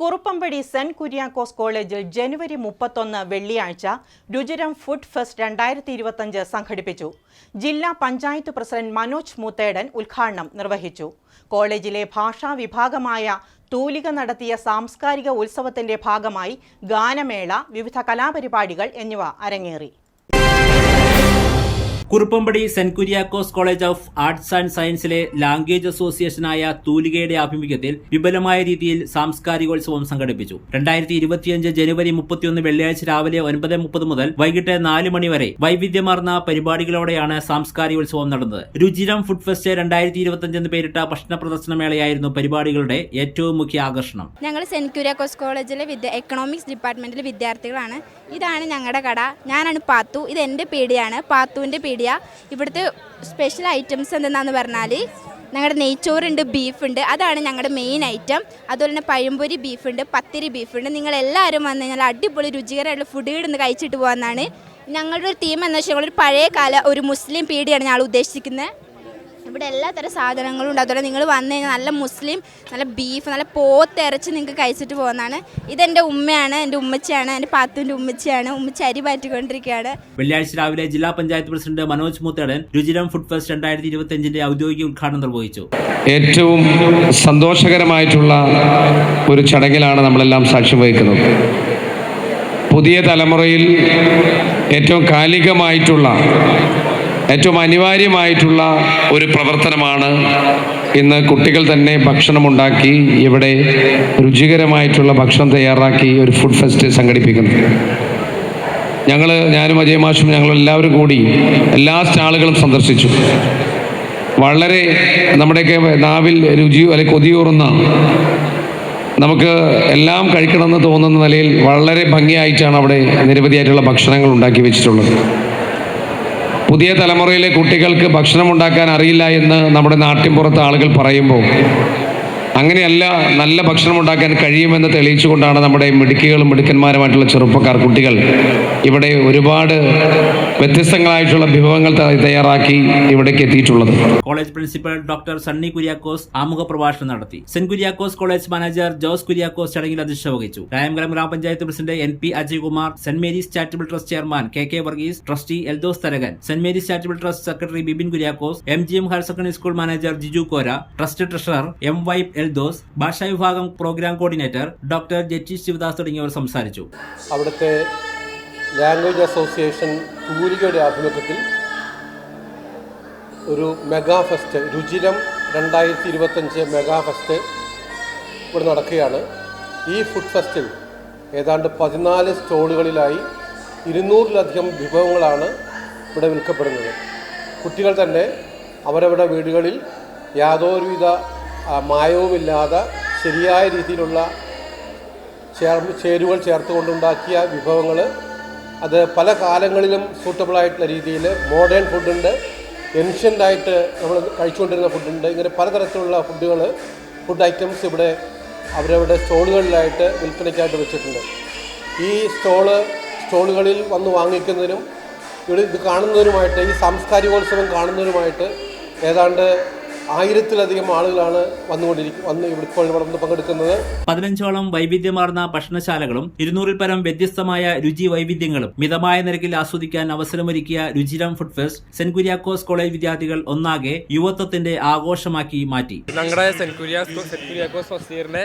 Kuruppampady saint Kuriakose കോളേജിൽ ജനുവരി മുപ്പത്തൊന്ന് വെള്ളിയാഴ്ച രുചിരം ഫുഡ് ഫെസ്റ്റ് രണ്ടായിരത്തി ഇരുപത്തഞ്ച് സംഘടിപ്പിച്ചു. ജില്ലാ പഞ്ചായത്ത് പ്രസിഡന്റ് മനോജ് മുത്തേടൻ ഉദ്ഘാടനം നിർവഹിച്ചു. കോളേജിലെ ഭാഷാ വിഭാഗമായ തൂലിക നടത്തിയ സാംസ്കാരിക ഉത്സവത്തിന്റെ ഭാഗമായി ഗാനമേള വിവിധ കലാപരിപാടികൾ എന്നിവ അരങ്ങേറി. Kuruppampady saint Kuriakose college of arts and സയൻസിലെ language അസോസിയേഷനായ തൂലികയുടെ ആഭിമുഖ്യത്തിൽ വിപുലമായ രീതിയിൽ സാംസ്കാരികോത്സവം സംഘടിപ്പിച്ചു. രണ്ടായിരത്തി ഇരുപത്തിയഞ്ച് ജനുവരി മുപ്പത്തിയൊന്ന് വെള്ളിയാഴ്ച രാവിലെ ഒൻപത് മുപ്പത് മുതൽ വൈകിട്ട് നാല് മണി വരെ വൈവിധ്യമാർന്ന പരിപാടികളോടെയാണ് സാംസ്കാരികോത്സവം നടന്നത്. രുചിരം ഫുഡ് ഫെസ്റ്റ് രണ്ടായിരത്തി ഇരുപത്തിയഞ്ച് എന്ന് പേരിട്ട ഭക്ഷണ പ്രദർശനമേളയായിരുന്നു പരിപാടികളുടെ ഏറ്റവും മുഖ്യ ആകർഷണം. ഞങ്ങൾ സെന്റ് കുര്യാക്കോസ് കോളേജിലെ എക്കണോമിക്സ് ഡിപ്പാർട്ട്മെന്റിലെ വിദ്യാർത്ഥികളാണ്. ഇതാണ് ഞങ്ങളുടെ കട. ഞാനാണ് പാത്തു. ഇത് എന്റെ പേടിയാണ്. പാത്തുവിന്റെ പാത്തുവിന്റെ പീടിയ ഇവിടുത്തെ സ്പെഷ്യൽ ഐറ്റംസ് എന്തെന്നാന്ന് പറഞ്ഞാൽ ഞങ്ങളുടെ നെയ്ച്ചോറുണ്ട് ബീഫുണ്ട്. അതാണ് ഞങ്ങളുടെ മെയിൻ ഐറ്റം അതുപോലെ തന്നെ പഴംപൊരി ബീഫുണ്ട് പത്തിരി ബീഫുണ്ട്. നിങ്ങൾ എല്ലാവരും വന്നു കഴിഞ്ഞാൽ അടിപൊളി രുചികരമായിട്ടുള്ള ഫുഡ് ഇടുന്ന് കഴിച്ചിട്ട് പോകാമെന്നാണ് ഞങ്ങളുടെ ഒരു തീം എന്ന് വെച്ചാൽ ഞങ്ങളൊരു പഴയ കാല ഒരു മുസ്ലിം പീടിയാണ് ഞങ്ങൾ ഉദ്ദേശിക്കുന്നത് ഇവിടെ എല്ലാ തരം സാധനങ്ങളും ഉണ്ട്. അതുപോലെ നിങ്ങൾ വന്നു കഴിഞ്ഞാൽ നല്ല മുസ്ലിം നല്ല ബീഫ് നല്ല പോത്തിറച്ചി നിങ്ങൾക്ക് കഴിച്ചിട്ട് പോകുന്നതാണ്. ഇതെന്റെ ഉമ്മയാണ് എന്റെ ഉമ്മച്ചിയാണ് എന്റെ പാത്തുവിന്റെ ഉമ്മച്ചിയാണ്. ഉമ്മച്ചി അരി പാറ്റിക്കൊണ്ടിരിക്കുകയാണ് വെള്ളിയാഴ്ച രാവിലെ ജില്ലാ panchayat president Manoj Muthedan Ruchiram food fest രണ്ടായിരത്തി ഇരുപത്തിയഞ്ചിന്റെ ഔദ്യോഗിക ഉദ്ഘാടനം നിർവഹിച്ചു. ഏറ്റവും സന്തോഷകരമായിട്ടുള്ള ഒരു ചടങ്ങിലാണ് നമ്മളെല്ലാം സാക്ഷ്യം വഹിക്കുന്നത്. പുതിയ തലമുറയിൽ ഏറ്റവും കാലികമായിട്ടുള്ള ഏറ്റവും അനിവാര്യമായിട്ടുള്ള ഒരു പ്രവർത്തനമാണ്. ഇന്ന് കുട്ടികൾ തന്നെ ഭക്ഷണമുണ്ടാക്കി ഇവിടെ രുചികരമായിട്ടുള്ള ഭക്ഷണം തയ്യാറാക്കി ഒരു ഫുഡ് ഫെസ്റ്റ് സംഘടിപ്പിക്കുന്നത് ഞങ്ങൾ ഞാനും അജയ് മാഷും ഞങ്ങളെല്ലാവരും കൂടി എല്ലാ സ്റ്റാളുകളും സന്ദർശിച്ചു. വളരെ നമ്മുടെയൊക്കെ നാവിൽ രുചി അല്ലെങ്കിൽ കൊതിയൂറുന്ന നമുക്ക് എല്ലാം കഴിക്കണമെന്ന് തോന്നുന്ന നിലയിൽ വളരെ ഭംഗിയായിട്ടാണ് അവിടെ നിരവധിയായിട്ടുള്ള ഭക്ഷണങ്ങൾ ഉണ്ടാക്കി വെച്ചിട്ടുള്ളത്. പുതിയ തലമുറയിലെ കുട്ടികൾക്ക് ഭക്ഷണം ഉണ്ടാക്കാൻ അറിയില്ല എന്ന് നമ്മുടെ നാട്ടിൻപുറത്ത് ആളുകൾ പറയുമ്പോൾ അങ്ങനെയല്ല നല്ല ഭക്ഷണം ഉണ്ടാക്കാൻ കഴിയുമെന്ന് തെളിയിച്ചുകൊണ്ടാണ് നമ്മുടെ മിടുക്കികളും മിടുക്കന്മാരുമായിട്ടുള്ള ചെറുപ്പക്കാർ കുട്ടികൾ ഇവിടെ ഒരുപാട് വ്യത്യസ്തങ്ങളായിട്ടുള്ള വിഭവങ്ങൾ തയ്യാറാക്കി ഇവിടേക്ക് എത്തിയിട്ടുള്ളത്. College principal doctor Sunny Kuriakose ആമുഖ പ്രഭാഷണം നടത്തി. Saint Kuriakose college manager Jose Kuriakose ചടങ്ങിൽ അധ്യക്ഷത വഹിച്ചു. രായമംഗലം ഗ്രാമപഞ്ചായത്ത് president N P Ajaykumar saint Mary's charitable trust chairman K K Varghese trustee Eldhose Tharakan saint Mary's charitable trust secretary Bibin Kuriakose M G M higher secondary school manager Jiju Kora trust treasurer M vibe Eldhose ഭാഷാ വിഭാഗം programme coordinator doctor Jetty Sivadas തുടങ്ങിയവർ സംസാരിച്ചു. അവിടുത്തെ language association തൂലികയുടെ ആഭിമുഖ്യത്തിൽ ഒരു mega fest രുചിരം രണ്ടായിരത്തി ഇരുപത്തഞ്ച് mega fest ഇവിടെ നടക്കുകയാണ്. ഈ ഫുഡ് ഫെസ്റ്റിൽ ഏതാണ്ട് പതിനാല് സ്റ്റോളുകളിലായി ഇരുന്നൂറിലധികം വിഭവങ്ങളാണ് ഇവിടെ വിൽക്കപ്പെടുന്നത്. കുട്ടികൾ തന്നെ അവരവരുടെ വീടുകളിൽ യാതൊരുവിധ മായവുമില്ലാതെ ശരിയായ രീതിയിലുള്ള ചേർ ചേരുവകൾ ചേർത്തുകൊണ്ടുണ്ടാക്കിയ വിഭവങ്ങൾ. അത് പല കാലങ്ങളിലും സൂട്ടബിളായിട്ടുള്ള രീതിയിൽ മോഡേൺ ഫുഡുണ്ട് എൻഷ്യന്റായിട്ട് നമ്മൾ കഴിച്ചുകൊണ്ടിരുന്ന ഫുഡുണ്ട് ഇങ്ങനെ പലതരത്തിലുള്ള ഫുഡുകൾ ഫുഡ് ഐറ്റംസ് ഇവിടെ അവരവരുടെ സ്റ്റോളുകളിലായിട്ട് വിൽപ്പനയ്ക്കായിട്ട് വെച്ചിട്ടുണ്ട്. ഈ സ്റ്റോൾ സ്റ്റോളുകളിൽ വന്ന് വാങ്ങിക്കുന്നതിനും ഇവിടെ ഇത് കാണുന്നതിനുമായിട്ട് ഈ സാംസ്കാരികോത്സവം കാണുന്നതിനുമായിട്ട് ഏതാണ്ട് ആയിരത്തിലധികം ആളുകളാണ് വന്നുകൊണ്ടിരിക്കും വന്ന് ഇവിടെ ഇപ്പോൾ വന്ന് പങ്കെടുക്കുന്നത്. പതിനഞ്ചോളം വൈവിധ്യമാർന്ന ഭക്ഷണശാലകളും ഇരുന്നൂറിൽ പരം വ്യത്യസ്തമായ രുചി വൈവിധ്യങ്ങളും മിതമായ നിരക്കിൽ ആസ്വദിക്കാൻ അവസരമൊരുക്കിയ Ruchiram food fest saint Kuriakose college വിദ്യാർത്ഥികൾ ഒന്നാകെ യുവത്വത്തിന്റെ ആഘോഷമാക്കി മാറ്റി. ഞങ്ങളുടെ സെന്റ് കുര്യാക്കോസ് സെന്റ് കുര്യാക്കോസ് ഫസ്റ്റീറിന്റെ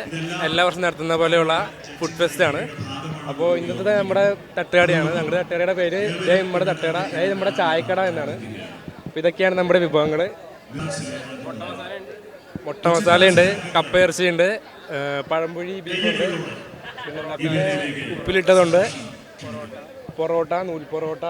എല്ലാ വർഷം നടത്തുന്ന പോലെയുള്ള ഫുഡ് ഫെസ്റ്റ് ആണ്. അപ്പോൾ ഇന്നത്തെ നമ്മുടെ തട്ടുകടയാണ്. ഞങ്ങളുടെ തട്ടുകടയുടെ പേര് നമ്മുടെ തട്ടുകട അതായത് നമ്മുടെ ചായക്കട എന്നാണ്. അപ്പോൾ ഇതൊക്കെയാണ് നമ്മുടെ വിഭവങ്ങൾ മുട്ട മസാലയുണ്ട് കപ്പ ഇറച്ചിയുണ്ട് പഴംപൊഴി ബീഫുണ്ട്. പിന്നെ ഉപ്പിലിട്ടതുണ്ട്. പൊറോട്ട നൂൽ പൊറോട്ട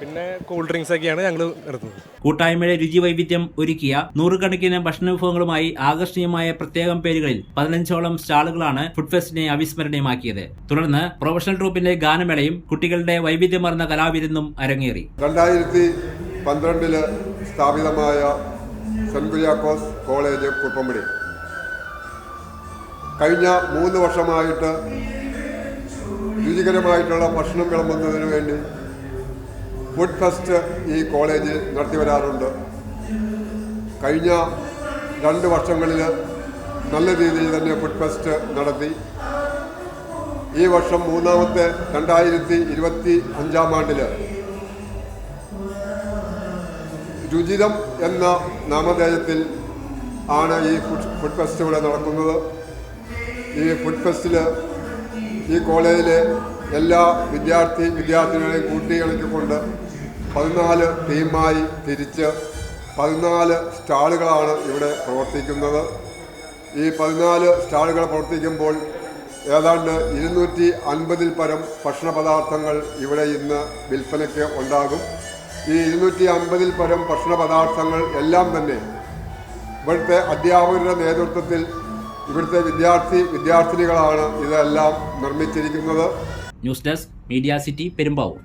പിന്നെ കൂൾ ഡ്രിങ്ക്സ് ഒക്കെയാണ് ഞങ്ങൾ നിർത്തുന്നത് കൂട്ടായ്മയുടെ രുചി വൈവിധ്യം ഒരുക്കിയ നൂറുകണക്കിന് ഭക്ഷണ വിഭവങ്ങളുമായി ആകർഷണീയമായ പ്രത്യേകം പേരുകളിൽ പതിനഞ്ചോളം സ്റ്റാളുകളാണ് ഫുഡ് ഫെസ്റ്റിനെ അവിസ്മരണീയമാക്കിയത്. തുടർന്ന് പ്രൊഫഷണൽ ട്രൂപ്പിന്റെ ഗാനമേളയും കുട്ടികളുടെ വൈവിധ്യമാർന്ന കലാവിരുന്നും അരങ്ങേറി. രണ്ടായിരത്തി പന്ത്രണ്ടിൽ സ്ഥാപിതമായ സെന്റ് കുര്യാക്കോസ് കോളേജ് കുപ്പമ്പടി കഴിഞ്ഞ മൂന്ന് വർഷമായിട്ട് രുചികരമായിട്ടുള്ള ഭക്ഷണം വിളമ്പുന്നതിന് വേണ്ടി ഫുഡ് ഫെസ്റ്റ് ഈ കോളേജ് നടത്തി വരാറുണ്ട്. കഴിഞ്ഞ രണ്ട് വർഷങ്ങളിൽ നല്ല രീതിയിൽ തന്നെ ഫുഡ് ഫെസ്റ്റ് നടത്തി. ഈ വർഷം മൂന്നാമത്തെ രണ്ടായിരത്തി ഇരുപത്തി അഞ്ചാം ആണ്ടിൽ രുചിരം എന്ന നാമധേയത്തിൽ ആണ് ഈ ഫുഡ് ഫുഡ് ഫെസ്റ്റ് ഇവിടെ നടക്കുന്നത്. ഈ ഫുഡ് ഫെസ്റ്റിൽ ഈ കോളേജിലെ എല്ലാ വിദ്യാർത്ഥി വിദ്യാർത്ഥികളെയും കൂട്ടിയിണക്കിക്കൊണ്ട് പതിനാല് ടീമായി തിരിച്ച് പതിനാല് സ്റ്റാളുകളാണ് ഇവിടെ പ്രവർത്തിക്കുന്നത്. ഈ പതിനാല് സ്റ്റാളുകൾ പ്രവർത്തിക്കുമ്പോൾ ഏതാണ്ട് ഇരുന്നൂറ്റി അൻപതിൽ പരം ഭക്ഷണ പദാർത്ഥങ്ങൾ ഇവിടെ ഇന്ന് വിൽപ്പനയ്ക്ക് ഉണ്ടാകും. ഈ ഇരുന്നൂറ്റി അൻപതിൽ പരം ഭക്ഷണ പദാർത്ഥങ്ങൾ എല്ലാം തന്നെ ഇവിടുത്തെ അധ്യാപകരുടെ നേതൃത്വത്തിൽ ഇവിടുത്തെ വിദ്യാർത്ഥി വിദ്യാർത്ഥിനികളാണ് ഇതെല്ലാം നിർമ്മിച്ചിരിക്കുന്നത്. News desk media city Perumbavoor.